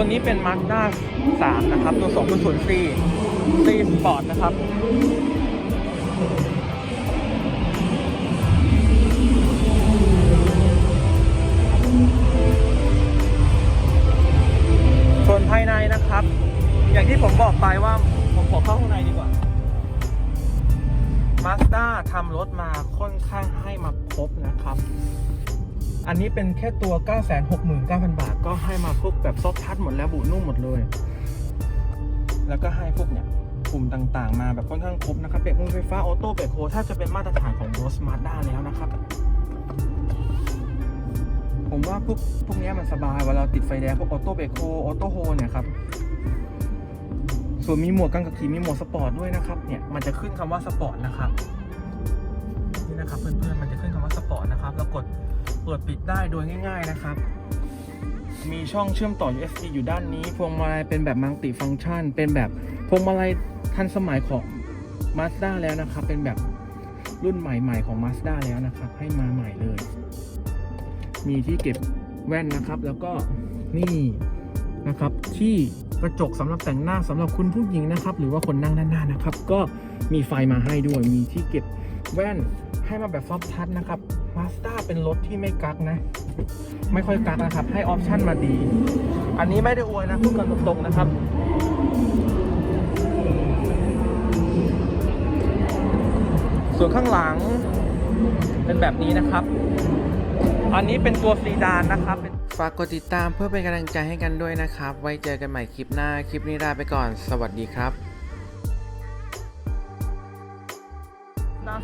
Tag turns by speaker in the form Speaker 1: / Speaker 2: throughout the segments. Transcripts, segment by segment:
Speaker 1: ตัวนี้เป็น Mazda 3 นะครับ ตัว2.0 C C Sport นะครับส่วนภายในนะครับ อย่างที่ผมบอกไปว่าผมขอเข้าข้างในดีกว่า Mazda ทำรถมาค่อนข้างให้มาครบนะครับ อันนี้เป็นแค่ตัว 969,000 บาท ก็ให้มาพวกแบบซอฟทัชหมดแล้วบุนุ่มหมดเลย แล้วก็ให้พวกเนี่ยปุ่มต่างๆ มาแบบค่อนข้างครบนะครับเบรกมือไฟฟ้าออโต้เบรกโฮถ้าจะเป็นมาตรฐานของรถ Mazda แล้วนะครับ ผมว่าพวกพวกเนี้ยมันสบายเวลาเราติดไฟแดงพวกออโต้เบรกโฮออโต้โฮเนี่ยครับส่วนมีหมวกกันกับขี่มีหมวกสปอร์ตด้วยนะครับเนี่ยมันจะขึ้นคำว่าสปอร์ตนะครับนี่นะครับเพื่อนๆมันจะขึ้นคำว่าสปอร์ตนะครับแล้วกด ปิดปิดได้โดยง่าย ๆนะครับ มีช่องเชื่อมต่อ USB อยู่ด้านนี้ พวงมาลัยเป็นแบบมัลติฟังชัน เป็นแบบพวงมาลัยทันสมัยของ Mazda แล้วนะครับ เป็นแบบรุ่นใหม่ๆของ Mazda แล้วนะครับ ให้มาใหม่เลย มีที่เก็บแว่นนะครับ แล้วก็นี่นะครับ ที่กระจกสำหรับแต่งหน้าสำหรับคุณผู้หญิงนะครับ หรือว่าคนนั่งด้านหน้านะครับ ก็มีไฟมาให้ด้วย มีที่เก็บแว่นให้มาแบบซอฟทัชนะครับ มาสด้าเป็นรถที่ไม่กักนะ ไม่ค่อยกักนะครับ ให้ออปชั่นมาดี อันนี้ไม่ได้อวยนะพูดกันตรงๆนะครับส่วนข้างหลังเป็นแบบนี้นะครับ อันนี้เป็นตัวซีดานนะครับ
Speaker 2: ฝากกดติดตามเพื่อเป็นกำลังใจให้กันด้วยนะครับ ไว้เจอกันใหม่คลิปหน้า คลิปนี้ลาไปก่อน สวัสดีครับ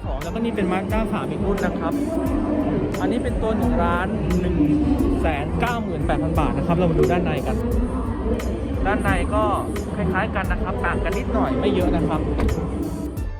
Speaker 1: สองแล้วก็นี่เป็นมาด้าสามอีกรุ่นนะครับ อันนี้เป็นตัวหนึ่งร้านหนึ่งแสนเก้าหมื่นแปดพันบาทนะครับ เรามาดูด้านในกัน ด้านในก็คล้ายๆกันนะครับ ต่างกันนิดหน่อยไม่เยอะนะครับ